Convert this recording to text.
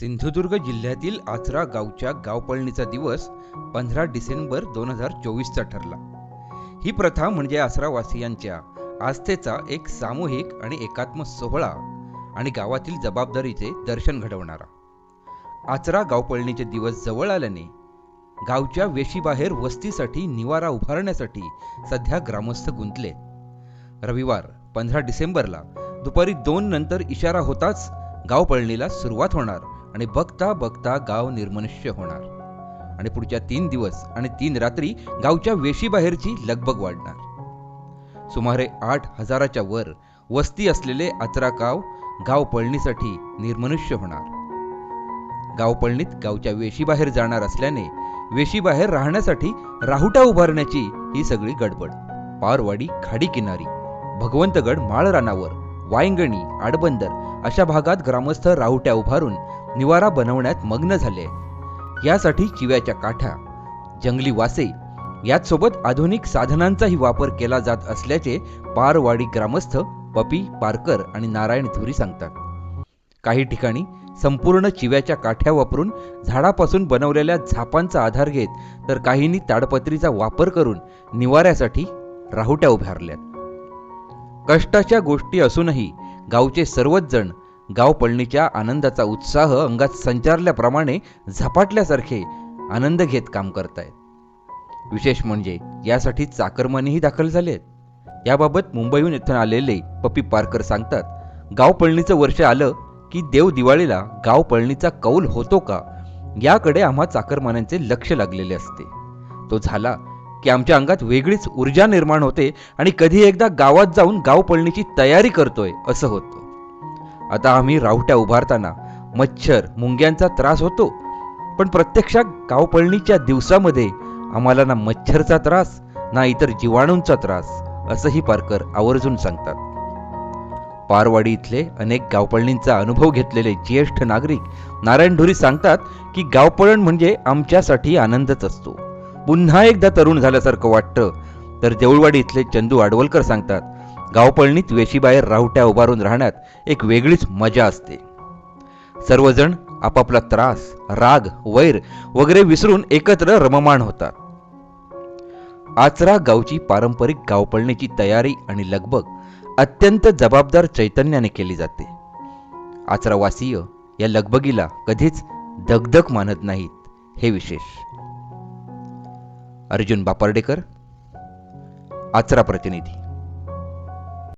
सिंधुदुर्ग जिल्ह्यातील आचरा गावच्या गावपळणीचा दिवस पंधरा डिसेंबर दोन हजार चोवीसचा ठरला. ही प्रथा म्हणजे आसरावासियांच्या आस्थेचा एक सामूहिक आणि एकात्म सोहळा आणि गावातील जबाबदारीचे दर्शन घडवणारा. आचरा गावपळणीचे दिवस जवळ आल्याने गावच्या वेशीबाहेर वस्तीसाठी निवारा उभारण्यासाठी सध्या ग्रामस्थ गुंतले. रविवार पंधरा डिसेंबरला दुपारी दोन नंतर इशारा होताच गावपळणीला सुरुवात होणार. आणि बघता बघता गाव निर्मनुष्य होणार. आणि पुढच्या तीन दिवस आणि तीन रात्री गावच्या वेशीबाहेरची लगबग वाढणार. सुमारे आठ हजाराच्या वर वस्ती असलेले आचरा गाव गाव पळणीसाठी निर्मनुष्य होणार. गाव पळणीत गावच्या वेशीबाहेर जाणार असल्याने वेशीबाहेर राहण्यासाठी राहुटा उभारण्याची ही सगळी गडबड. पारवाडी खाडी किनारी भगवंतगड माळरानावर वायंगणी आडबंदर अशा भागात ग्रामस्थ राहुट्या उभारून निवारा बनवण्यात मग्न झाले. यासाठी चिव्याच्या काठ्या जंगली वासे यासोबत आधुनिक साधनांचाही वापर केला जात असल्याचे पारवाडी ग्रामस्थ पपी पारकर आणि नारायण धुरी सांगतात. काही ठिकाणी संपूर्ण चिव्याच्या काठ्या वापरून झाडापासून बनवलेल्या झापांचा आधार घेत तर काहींनी ताडपत्रीचा वापर करून निवाऱ्यासाठी राहुट्या उभारल्यात. कष्टाच्या गोष्टी असूनही गावचे सर्वच जण गाव पळणीच्या आनंदाचा उत्साह अंगात संचारल्याप्रमाणे झपाटल्यासारखे आनंद घेत काम करतायत. विशेष म्हणजे यासाठी चाकरमानीही दाखल झाले आहेत. याबाबत मुंबईहून इथून आलेले पप्पी पारकर सांगतात गाव पळणीचं वर्ष आलं की देव दिवाळीला गाव पळणीचा कौल होतो का? याकडे आम्हा चाकरमान्यांचे लक्ष लागलेले असते. तो झाला की आमच्या अंगात वेगळीच ऊर्जा निर्माण होते आणि कधी एकदा गावात जाऊन गाव पळणीची तयारी करतोय असं होतं. आता आम्ही रावट्या उभारताना मच्छर मुंग्यांचा त्रास होतो. पण प्रत्यक्षात गावपळणीच्या दिवसामध्ये आम्हाला ना मच्छरचा त्रास ना इतर जीवाणूंचा त्रास असंही पारकर आवर्जून सांगतात. पारवाडी इथले अनेक गावपळणींचा अनुभव घेतलेले ज्येष्ठ नागरिक नारायण ढोरी सांगतात की गावपळण म्हणजे आमच्यासाठी आनंदच असतो. पुन्हा एकदा तरुण झाल्यासारखं वाटतं. तर देऊळवाडी इथले चंदू आडवलकर सांगतात गावपळणीत वेशीबाहेर राहुट्या उभारून राहण्यात एक वेगळीच मजा असते. सर्वजण आपापला त्रास राग वैर वगैरे विसरून एकत्र रममाण होतात. आचरा गावची पारंपरिक गावपळणीची तयारी आणि लगबग अत्यंत जबाबदार चैतन्याने केली जाते. आचरावासीय या लगबगीला कधीच दगदग मानत नाहीत हे विशेष. अर्जुन बापर्डेकर आचरा प्रतिनिधी.